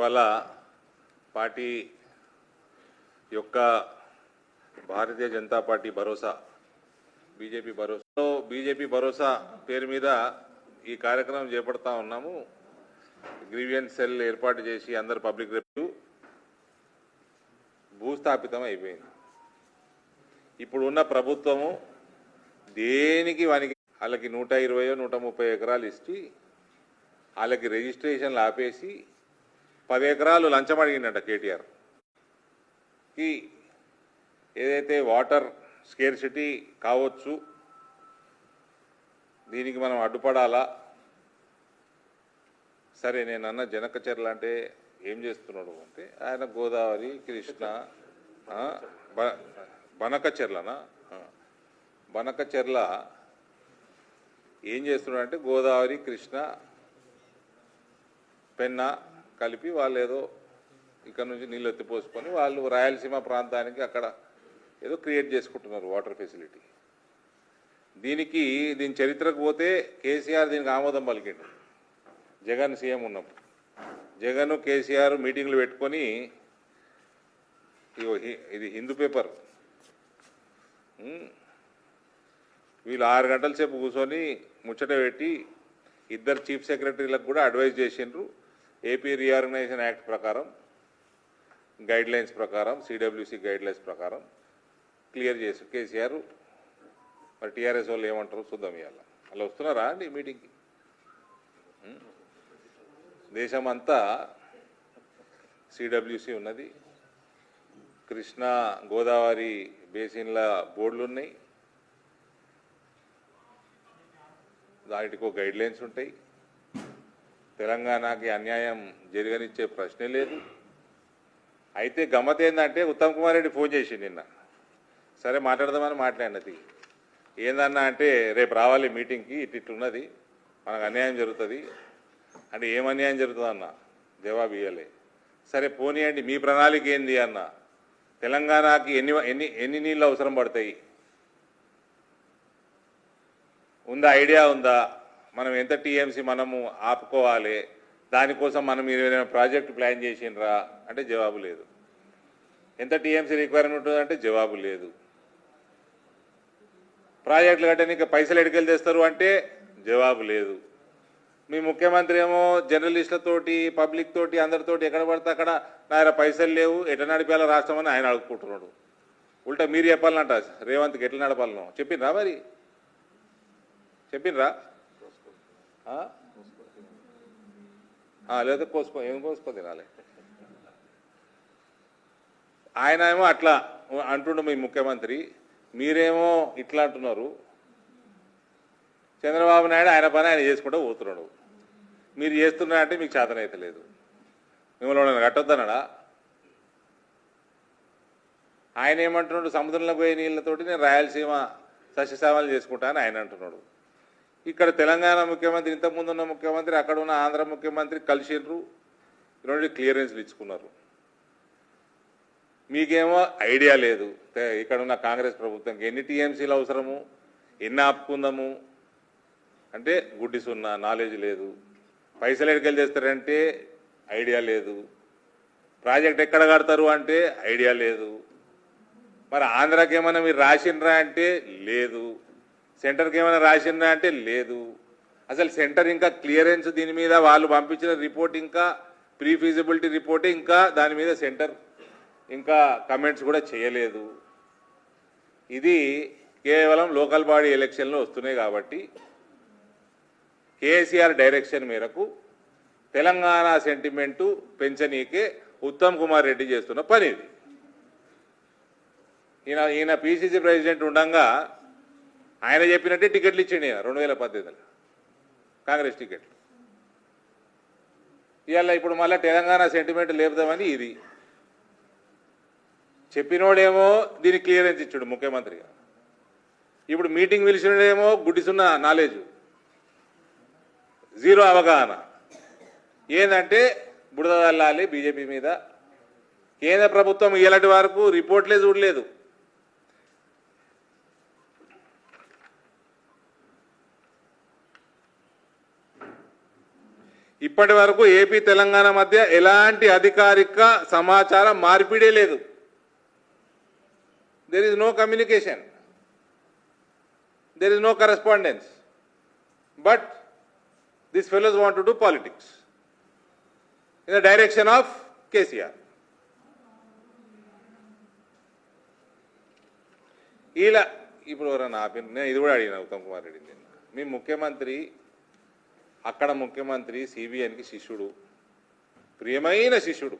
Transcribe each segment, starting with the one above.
ఇవాళ పార్టీ యొక్క భారతీయ జనతా పార్టీ భరోసా బీజేపీ భరోసా. బీజేపీ భరోసా పేరు మీద ఈ కార్యక్రమం చేపడతా ఉన్నాము. గ్రీవియన్స్ సెల్ ఏర్పాటు చేసి అందరు పబ్లిక్ రివ్యూ భూస్థాపితం అయిపోయింది. ఇప్పుడు ఉన్న ప్రభుత్వము దేనికి వానికి వాళ్ళకి నూట ఇరవయో నూట ముప్పై ఎకరాలు ఇచ్చి వాళ్ళకి రిజిస్ట్రేషన్లు ఆపేసి పది ఎకరాలు లంచం అడిగిందంట కేటీఆర్. కి ఏదైతే వాటర్ స్కేర్సిటీ కావచ్చు దీనికి మనం అడ్డుపడాలా? సరే నేను అన్న జనక చెర్ల అంటే ఏం చేస్తున్నాడు అంటే ఆయన గోదావరి కృష్ణ బనకచెర్లనా బ- బనక చెర్లనా? బనక చెర్ల ఏం చేస్తున్నాడు అంటే గోదావరి కృష్ణ పెన్న కలిపి వాళ్ళు ఏదో ఇక్కడ నుంచి నీళ్ళు ఎత్తిపోసుకొని వాళ్ళు రాయలసీమ ప్రాంతానికి అక్కడ ఏదో క్రియేట్ చేసుకుంటున్నారు వాటర్ ఫెసిలిటీ. దీనికి దీని చరిత్రకు పోతే కేసీఆర్ దీనికి ఆమోదం పలికిండు. జగన్ సీఎం ఉన్నప్పుడు. జగన్ కేసీఆర్ మీటింగ్లు పెట్టుకొని ఇది హిందూ పేపర్. వీళ్ళు ఆరు గంటల సేపు కూర్చొని ముచ్చట పెట్టి ఇద్దరు చీఫ్ సెక్రటరీలకు కూడా అడ్వైజ్ చేసిండ్రు. ఏపీ రీఆర్గనైజేషన్ యాక్ట్ ప్రకారం గైడ్ లైన్స్ ప్రకారం సిడబ్ల్యూసి గైడ్ లైన్స్ ప్రకారం క్లియర్ చేసి కేసీఆర్ మరి టీఆర్ఎస్ వాళ్ళు ఏమంటారు చూద్దాం ఇవాళ. అలా వస్తున్నారా అండి మీటింగ్కి దేశమంతా సిడబ్ల్యూసి ఉన్నది. కృష్ణా గోదావరి బేసిన్ల బోర్డులు ఉన్నాయి. దానికి ఒక గైడ్ లైన్స్ ఉంటాయి. తెలంగాణకి అన్యాయం జరగనిచ్చే ప్రశ్నే లేదు. అయితే గమ్మత్ ఏంటంటే ఉత్తమ్ కుమార్ రెడ్డి ఫోన్ చేసి నిన్న. సరే మాట్లాడదామని మాట్లాడినది ఏందన్నా అంటే రేపు రావాలి మీటింగ్కి ఇటు ఇట్లా మనకు అన్యాయం జరుగుతుంది. అంటే ఏం అన్యాయం జరుగుతుంది అన్న జవాబు ఇవ్వలే సరే పోనీయండి మీ ప్రణాళిక ఏంది అన్న? తెలంగాణకి ఎన్ని ఎన్ని ఎన్ని నీళ్ళు అవసరం పడతాయి? ఉందా ఐడియా ఉందా? మనం ఎంత టీఎంసీ మనము ఆపుకోవాలి దానికోసం మనం మీరు ఏదైనా ప్రాజెక్ట్ ప్లాన్ చేసిండ్రా అంటే జవాబు లేదు. ఎంత టీఎంసీ రిక్వైర్మెంట్ ఉందంటే జవాబు లేదు. ప్రాజెక్టులు కట్టడానికి పైసలు ఎడికెళ్ళి తెస్తారు అంటే జవాబు లేదు. మీ ముఖ్యమంత్రి ఏమో జర్నలిస్టులతోటి పబ్లిక్ తోటి అందరితోటి ఎక్కడ పడితే అక్కడ నా పైసలు లేవు ఎట నడిపేలా రాష్ట్రం అని ఆయన అడుగుకుంటున్నాడు ఉల్టా మీరు చెప్పాలంట రేవంత్కి ఎట్లా నడపాలనో? చెప్పిండ్రా మరి? చెప్పిండ్రా? లేకపోతే కోసుకో ఏం కోసుకో తినాలి. ఆయన ఏమో అట్లా అంటుండు మీ ముఖ్యమంత్రి మీరేమో ఇట్లా అంటున్నారు. చంద్రబాబు నాయుడు ఆయన పని ఆయన చేసుకుంటూ పోతున్నాడు. మీరు చేస్తున్నారంటే మీకు చేతనైతే లేదు. మిమ్మల్ని ఎవరైనా కట్టొద్దన్నాడా? ఆయన ఏమంటున్నాడు సముద్రంలో పోయే నీళ్ళతోటి నేను రాయలసీమ సస్యసేవలు చేసుకుంటానని ఆయన అంటున్నాడు. ఇక్కడ తెలంగాణ ముఖ్యమంత్రి ఇంతకుముందు ఉన్న ముఖ్యమంత్రి అక్కడ ఉన్న ఆంధ్ర ముఖ్యమంత్రి కలిసిండ్రు రెండు క్లియరెన్స్లు ఇచ్చుకున్నారు. మీకేమో ఐడియా లేదు. ఇక్కడ ఉన్న కాంగ్రెస్ ప్రభుత్వంకి ఎన్ని టీఎంసీలు అవసరము ఎన్ని ఆపుకుందాము? అంటే గుడ్డి సున్నా నాలెడ్జ్ లేదు. పైసలు ఎక్కడికి చేస్తారంటే ఐడియా లేదు. ప్రాజెక్ట్ ఎక్కడ కడతారు అంటే ఐడియా లేదు. మరి ఆంధ్రాకి ఏమైనా మీరు రాసిండ్రా అంటే లేదు. సెంటర్కి ఏమైనా రాసిందా అంటే లేదు. అసలు సెంటర్ ఇంకా క్లియరెన్స్ దీని మీద వాళ్ళు పంపించిన రిపోర్ట్ ఇంకా ప్రీ ఫీజిబిలిటీ ఇంకా దాని మీద సెంటర్ ఇంకా కమెంట్స్ కూడా చేయలేదు. ఇది కేవలం లోకల్ బాడీ ఎలక్షన్లు వస్తున్నాయి కాబట్టి కేసీఆర్ డైరెక్షన్ మేరకు తెలంగాణ సెంటిమెంటు పెంచనీకే ఉత్తమ్ కుమార్ రెడ్డి చేస్తున్న పని ఇది ఈయన ఈయన పిసిసి ప్రెసిడెంట్ ఉండగా ఆయన చెప్పినట్టే టికెట్లు ఇచ్చిండు ఈయన రెండు వేల పద్దెనిమిదిలో. కాంగ్రెస్ టికెట్లు. ఇవాళ ఇప్పుడు మళ్ళీ తెలంగాణ సెంటిమెంట్ లేపుదామని ఇది. చెప్పినోడేమో దీనికి క్లియరెన్స్ ఇచ్చాడు ముఖ్యమంత్రిగా ఇప్పుడు మీటింగ్ పిలిచినోడేమో గుడ్డిసున్న నాలెడ్జ్ జీరో అవగాహన. ఏంటంటే బుడద చల్లాలి బీజేపీ మీద. కేంద్ర ప్రభుత్వం ఇలాంటి వరకు రిపోర్ట్లే చూడలేదు ఇప్పటి వరకు ఏపీ తెలంగాణ మధ్య ఎలాంటి అధికారిక సమాచార మార్పిడే లేదు. There is no communication there is no correspondence but this fellows want to do politics in the direction of KCR ఇలా ఇప్పుడు ఎవరన్నా ఆపి నేను ఇది కూడా అడిగిన ఉత్తమ్ కుమార్ రెడ్డి మీ ముఖ్యమంత్రి అక్కడ ముఖ్యమంత్రి సిబిఎన్కి శిష్యుడు. ప్రియమైన శిష్యుడు.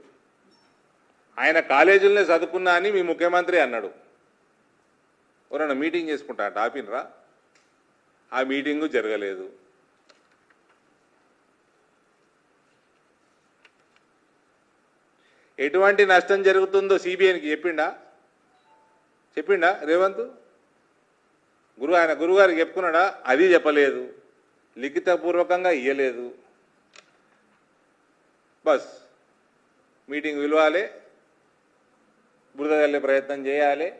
ఆయన కాలేజీలనే చదువుకున్నా అని మీ ముఖ్యమంత్రి అన్నాడు. ఎవరన్నా మీటింగ్ చేసుకుంటా టాపిన్రా ఆ మీటింగు జరగలేదు. ఎటువంటి నష్టం జరుగుతుందో సిబిఐకి చెప్పిండా? చెప్పిండా రేవంత్? గురువు ఆయన గురుగారికి చెప్పుకున్నాడా? అది చెప్పలేదు. లిఖితపూర్వకంగా ఇయ్యలేదు. బస్ మీటింగ్ విలువాలి బురద ప్రయత్నం చేయాలి.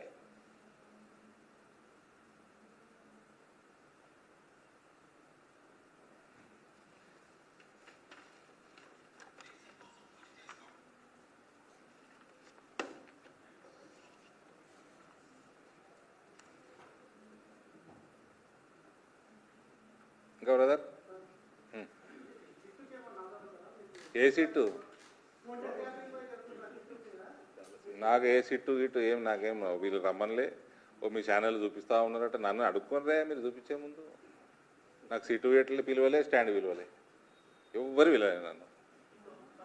ఇంకా బ్రదర్ hmm. ఏ సీటు? నాకు ఏ సిట్టు గిట్టు ఏం నాకేం వీళ్ళు రమ్మనిలే. ఓ మీ ఛానల్ చూపిస్తూ ఉన్నారట. నన్ను అడుక్కునరే మీరు చూపించే ముందు. నాకు సిట్టు ఎట్లు పిలవలే స్టాండ్ పిలవలే. ఎవ్వరు పిలవలే నన్ను.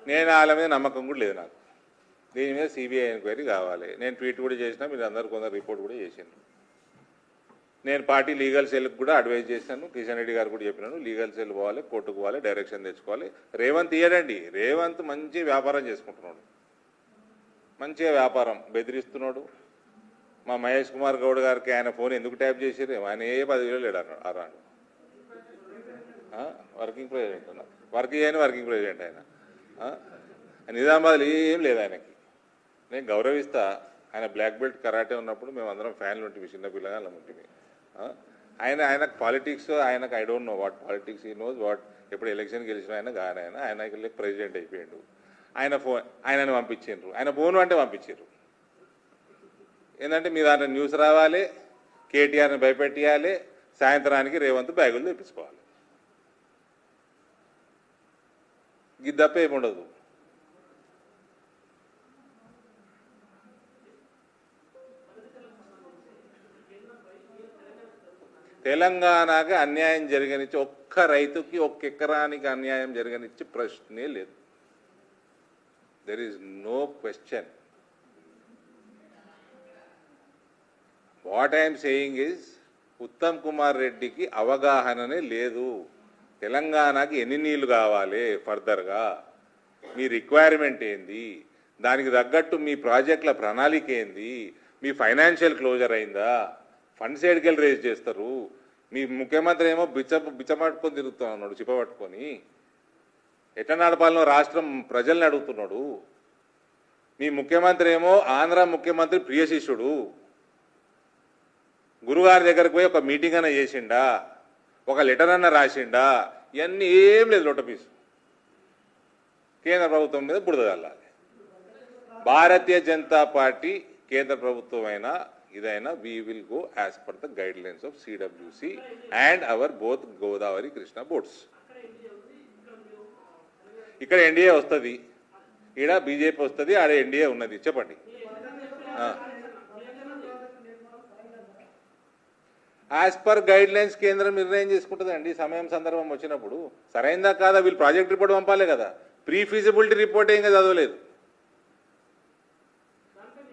నేను వాళ్ళ మీద నమ్మకం కూడా లేదు నాకు. దీని మీద సిబిఐ ఎంక్వైరీ కావాలి. నేను ట్వీట్ కూడా చేసిన మీరు అందరు కొందరు రిపోర్ట్ కూడా చేసిండ్రు. నేను పార్టీ లీగల్ సెల్కి కూడా అడ్వైజ్ చేశాను. కిషన్ రెడ్డి గారు కూడా చెప్పినాను లీగల్ సెల్ పోవాలి కోర్టుకు పోవాలి డైరెక్షన్ తెచ్చుకోవాలి. రేవంత్ ఇయ్యడండి. రేవంత్ మంచి వ్యాపారం చేసుకుంటున్నాడు. మంచిగా వ్యాపారం బెదిరిస్తున్నాడు. మా మహేష్ కుమార్ గౌడ్ గారికి ఆయన ఫోన్ ఎందుకు ట్యాప్ చేసిర్రు ఆయన ఏ పదివేలు లేడు అన్నాడు. అన్నాడు వర్కింగ్ ప్రెసిడెంట్ ఉన్నా వర్క్ చేయని వర్కింగ్ ప్రెసిడెంట్ ఆయన. నిజామాబాద్లో ఏం లేదు ఆయనకి. నేను గౌరవిస్తా. ఆయన బ్లాక్ బెల్ట్ కరాటే ఉన్నప్పుడు మేము అందరం ఫ్యాన్లు ఉంటుంది చిన్న పిల్లగా ఉంటుంది ఆయన ఆయనకు పాలిటిక్స్ ఆయనకు I don't know what politics he knows what ఎప్పుడు ఎలక్షన్ గెలిచిన ఆయన కానీ ఆయన. ఆయన ప్రెసిడెంట్ అయిపోయాడు. ఆయన ఫోన్ ఆయనను పంపించిండ్రు. ఆయన ఫోన్ అంటే పంపించారు ఏంటంటే మీ దాంట్లో న్యూస్ రావాలి కేటీఆర్ని భయపెట్టియాలి సాయంత్రానికి రేవంత్ బ్యాగులు తెప్పించుకోవాలి. ఇది తప్ప ఉండదు. తెలంగాణకి అన్యాయం జరగనిచ్చి ఒక్క రైతుకి ఒక్క ఎకరానికి అన్యాయం జరగనిచ్చి ప్రశ్నే లేదు. There is no question what I'm saying is Uttam Kumar రెడ్డికి అవగాహననే లేదు. తెలంగాణకి ఎన్ని నీళ్ళు కావాలి ఫర్దర్గా? మీ రిక్వైర్మెంట్ ఏంది? దానికి తగ్గట్టు మీ ప్రాజెక్టుల ప్రణాళిక ఏంది? మీ ఫైనాన్షియల్ క్లోజర్ అయిందా? ఫండ్స్ ఏడికెళ్ళి రేజ్ చేస్తారు. మీ ముఖ్యమంత్రి ఏమో బిచ్చ బిచ్చ తిరుగుతా ఉన్నాడు చిప్పబట్టుకొని ఎట్లా నడపాలనో రాష్ట్రం ప్రజల్ని అడుగుతున్నాడు. మీ ముఖ్యమంత్రి ఏమో ఆంధ్ర ముఖ్యమంత్రి ప్రియ శిష్యుడు. గురుగారి దగ్గరకు పోయి ఒక మీటింగ్ అన్న చేసిండా ఒక లెటర్ అన్న రాసిండా ఇవన్నీ ఏం లేదు లొట్టపీసు కేంద్ర ప్రభుత్వం మీద బురద భారతీయ జనతా పార్టీ కేంద్ర ప్రభుత్వం అయినా ఇదైనా we will go as per the guidelines of CWC and our both Godavari Krishna boards ఇక్కడ ఎన్డీఏ వస్తుంది. ఈడ బీజేపీ వస్తుంది ఆడ ఎన్డీఏ ఉన్నది. చెప్పండి. యాజ్ పర్ గైడ్ లైన్స్ కేంద్రం నిర్ణయం చేసుకుంటుందండి. సమయం సందర్భం వచ్చినప్పుడు. సరైందా కాదా? వీళ్ళు ప్రాజెక్ట్ రిపోర్ట్ పంపాలి కదా. ప్రీ ఫీజిబిలిటీ రిపోర్ట్ ఏం చదవలేదు.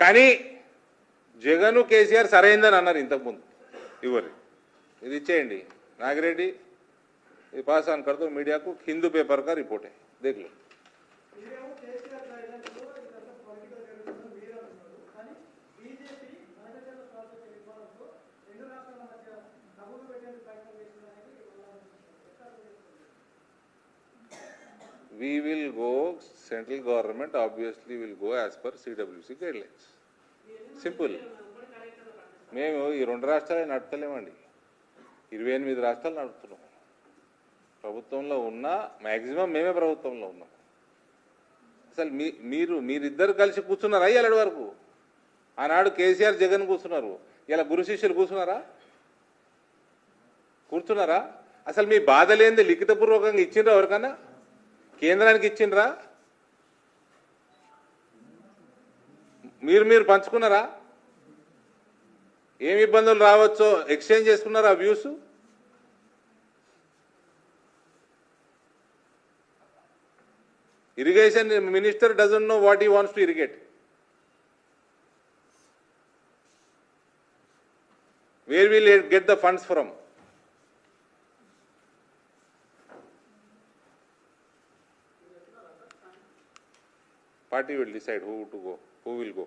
కానీ జగన్ కేసీఆర్ సరైందని అన్నారు ఇంతకుముందు. ఇవ్వరు. ఇది ఇచ్చేయండి. నాగిరెడ్డి ఇది పాస్ ఆన్ కడుతూ మీడియాకు హిందూ పేపర్గా రిపోర్ట్. అయ్యి దేఖలో. We will go, central government obviously will go as per CWC guidelines. Simple. మేము ఈ రెండు రాష్ట్రాలే నడపలేమండి ఇరవై ఎనిమిది రాష్ట్రాలు నడుపుతున్నాం. ప్రభుత్వంలో ఉన్నా మ్యాక్సిమం మేమే ప్రభుత్వంలో ఉన్నాం. అసలు మీ మీరు మీరిద్దరు కలిసి కూర్చున్నారా ఇలాంటి వరకు? ఆనాడు కేసీఆర్ జగన్ కూర్చున్నారు. ఇలా గురు శిష్యులు కూర్చున్నారా? కూర్చున్నారా? అసలు మీ బాధ లేనిది లిఖితపూర్వకంగా ఇచ్చిండ్రా ఎవరికన్నా? కేంద్రానికి ఇచ్చిండ్రా? మీరు మీరు పంచుకున్నారా? ఏమి ఇబ్బందులు రావచ్చో ఎక్స్చేంజ్ చేసుకున్నారా views? Irrigation minister doesn't know what he wants to irrigate. Where will get the funds from? Party will decide who to go who will go.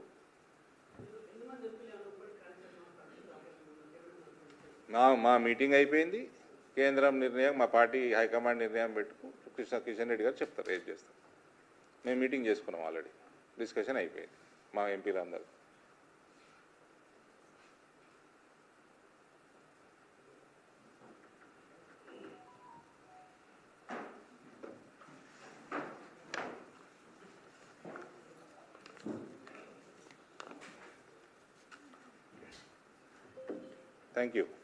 మా మా మీటింగ్ అయిపోయింది. కేంద్రం నిర్ణయం మా పార్టీ హైకమాండ్ నిర్ణయం పెట్టుకు కృష్ణ కిషన్ రెడ్డి గారు చెప్తారు ఏం చేస్తారు. మేము మీటింగ్ చేసుకున్నాం ఆల్రెడీ. డిస్కషన్ అయిపోయింది మా ఎంపీలందరూ. Thank you.